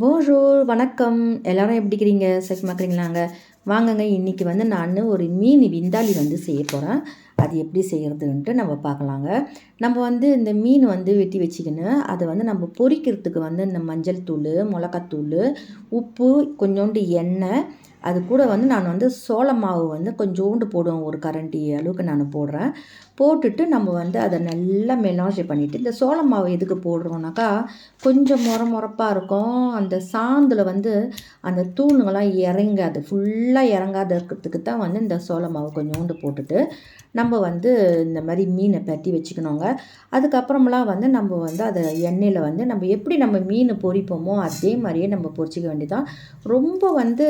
போஜூர் வணக்கம். எல்லாரும் எப்படி இருக்கிறீங்க சக்மாக்குறீங்களாங்க வாங்கங்க இன்றைக்கி வந்து நான் ஒரு மீன் விந்தாளி வந்து செய்ய போகிறேன் அது எப்படி செய்கிறதுன்ட்டு நம்ம பார்க்கலாங்க. நம்ம வந்து இந்த மீன் வந்து வெட்டி வச்சுக்கின்னு அதை வந்து நம்ம பொரிக்கிறதுக்கு வந்து இந்த மஞ்சள் தூள் மிளகாத்தூள் உப்பு கொஞ்சோண்டு எண்ணெய் அது கூட வந்து நான் வந்து சோள மாவு வந்து கொஞ்சோண்டு போடுவேன். ஒரு கரண்டி அளவுக்கு நான் போடுறேன். போட்டுட்டு நம்ம வந்து அதை நல்லா மெலாஜ் பண்ணிவிட்டு இந்த சோள மாவு எதுக்கு போடுறோம்னாக்கா கொஞ்சம் முற முறப்பாக இருக்கும். அந்த சாந்தில் வந்து அந்த தூணுங்கள்லாம் இறங்காது. ஃபுல்லாக இறங்காத இருக்கிறதுக்கு தான் வந்து இந்த சோள மாவு கொஞ்சோண்டு போட்டுட்டு நம்ம வந்து இந்த மாதிரி மீனை பற்றி வச்சுக்கணுங்க. அதுக்கப்புறமெல்லாம் வந்து நம்ம வந்து அதை எண்ணெயில் வந்து நம்ம எப்படி நம்ம மீன் பொரிப்போமோ அதே மாதிரியே நம்ம பொரிச்சிக்க வேண்டியதான் ரொம்ப வந்து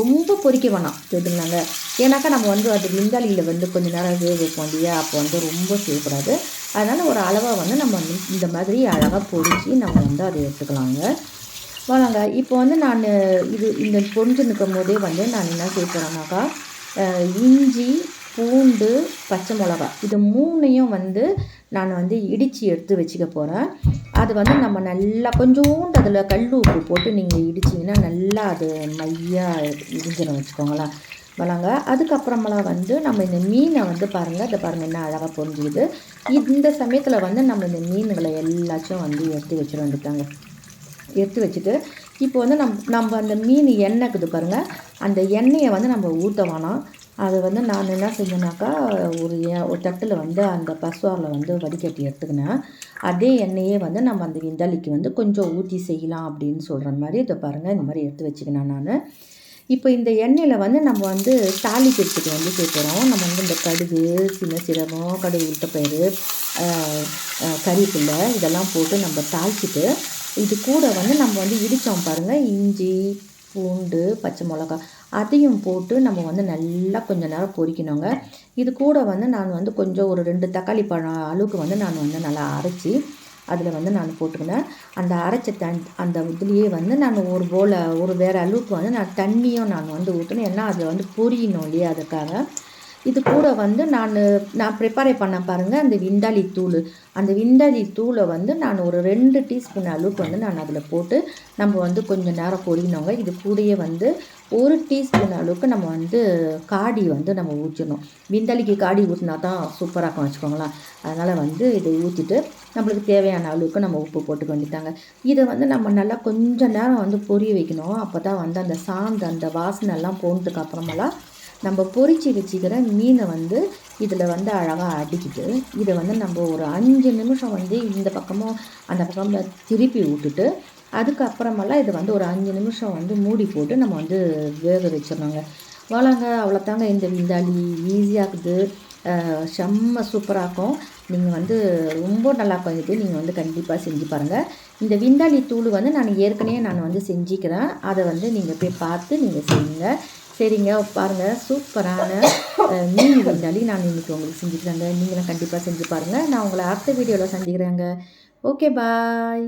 ரொம்ப பொரிக்க வேணாம் தெரியுதுங்களாங்க ஏன்னாக்கா நம்ம வந்து அது விந்தாளியில் வந்து கொஞ்ச நேரம் வேக வைப்போம் இல்லையா? அப்போ வந்து ரொம்ப செய்யக்கூடாது. அதனால் ஒரு அளவாக வந்து நம்ம இந்த மாதிரி அழகாக பொரிச்சு நம்ம வந்து அதை எடுத்துக்கலாங்க. வாங்க இப்போ வந்து நான் இது இந்த பொறிஞ்சு நிற்கும் போதே வந்து நான் என்ன செய்ய போகிறேன்னாக்கா இஞ்சி பூண்டு பச்சை மிளகா. இது மூணையும் வந்து நான் வந்து இடித்து எடுத்து வச்சுக்க போகிறேன் அது வந்து நம்ம நல்லா கொஞ்சோண்டு அதில் கல் உப்பு போட்டு நீங்கள் இடிச்சிங்கன்னா நல்லா அது மையாக இடிஞ்சிடும் வச்சுக்கோங்களேன். வளங்க. அதுக்கப்புறமெல்லாம் வந்து நம்ம இந்த மீனை வந்து பாருங்கள் இதை பாருங்கள் என்ன அழகாக பொரிஞ்சுக்குது இந்த சமயத்தில் வந்து நம்ம இந்த மீன்களை எல்லாத்தையும் வந்து எடுத்து வச்சுட்டு வேண்டியதாங்க எடுத்து வச்சுட்டு இப்போ வந்து நம் நம்ம அந்த மீன் எண்ணெய்க்குது பாருங்கள் அந்த எண்ணெயை வந்து நம்ம ஊற்ற வேணாம். அது வந்து நான் என்ன செஞ்சேனாக்கா ஒரு ஒரு தட்டில் வந்து அந்த பசுவாரில் வந்து வடிகட்டி எடுத்துக்கினேன். அதே எண்ணெயே வந்து நம்ம அந்த விந்தளிக்கு வந்து கொஞ்சம் ஊற்றி செய்யலாம் அப்படின்னு சொல்கிற மாதிரி இதை பாருங்கள் இந்த மாதிரி எடுத்து வச்சுக்கினேன் நான். இப்போ இந்த எண்ணெயில் வந்து நம்ம வந்து தாளிக்கிறதுக்கு வந்து சேர்க்குறோம். நம்ம வந்து இந்த கடுகு சின்ன சீரகம் கடுகு உளுத்தப்பயிறு கறிப்பில்லை இதெல்லாம் போட்டு நம்ம தாளிச்சிட்டு இது கூட வந்து நம்ம வந்து இடித்தோம் பாருங்கள் இஞ்சி பூண்டு பச்சை மிளகா அதையும் போட்டு நம்ம வந்து நல்லா கொஞ்சம் நேரம் பொரிக்கணுங்க. இது கூட வந்து நான் வந்து கொஞ்சம் ஒரு ரெண்டு தக்காளி பழம் அளவுக்கு வந்து நான் வந்து நல்லா அரைச்சி அதில் வந்து நான் போட்டுக்கினேன். அந்த அரைச்ச தன் அந்த இதுலேயே வந்து நான் ஒரு போல் ஒரு வேறு அளவுக்கு வந்து நான் தண்ணியும் நான் வந்து ஊற்றணும் ஏன்னா அதில் வந்து பொரியணும் இல்லையா அதுக்காக. இது கூட வந்து நான் நான் ப்ரிப்பேர் பண்ண பாருங்கள் அந்த விண்டாளி தூள். அந்த விண்டாளி தூளை வந்து நான் ஒரு ரெண்டு டீஸ்பூன் அளவுக்கு வந்து நான் அதில் போட்டு நம்ம வந்து கொஞ்சம் நேரம் பொரியணுங்க இது கூடயே வந்து ஒரு டீஸ்பூன் அளவுக்கு நம்ம வந்து காடி வந்து நம்ம ஊற்றணும் விந்தாளிக்கு காடி ஊற்றினா தான் சூப்பராக இருக்கும் வச்சுக்கோங்களேன். அதனால் வந்து இதை ஊற்றிட்டு நம்மளுக்கு தேவையான அளவுக்கு நம்ம உப்பு போட்டுக்க வேண்டிட்டாங்க இதை வந்து நம்ம நல்லா கொஞ்சம் நேரம் வந்து பொரிய வைக்கணும். அப்போ தான் வந்து அந்த சாந்து அந்த வாசனைலாம் போனதுக்கு அப்புறமெல்லாம் நம்ம பொறிச்சு வச்சுக்கிற மீனை வந்து இதில் வந்து அழகாக அடிக்கிட்டு இதை வந்து நம்ம ஒரு அஞ்சு நிமிஷம் வந்து இந்த பக்கமும் அந்த பக்கமும் திருப்பி விட்டுட்டு அதுக்கப்புறமெல்லாம் இதை வந்து ஒரு அஞ்சு நிமிஷம் வந்து மூடி போட்டு நம்ம வந்து வேக வச்சிடணுங்க வாழாங்க அவ்வளோத்தாங்க இந்த விந்தாளி ஈஸியாக இருக்குது. செம்ம சூப்பராக இருக்கும். நீங்கள் வந்து ரொம்ப நல்லா இது. நீங்கள் வந்து கண்டிப்பாக செஞ்சு பாருங்கள் இந்த விந்தாளி தூள் வந்து நான் ஏற்கனவே நான் வந்து செஞ்சுக்கிறேன். அதை வந்து நீங்கள் போய் பார்த்து நீங்கள் செய்யுங்க. சரிங்க பாருங்கள் சூப்பரான மீன் விந்தாளி நான் இன்றைக்கி உங்களுக்கு செஞ்சுக்கிறேங்க. நீங்களும் கண்டிப்பாக செஞ்சு பாருங்கள் நான் உங்களை அடுத்த வீடியோவில் சந்திக்கிறேங்க. Okay bye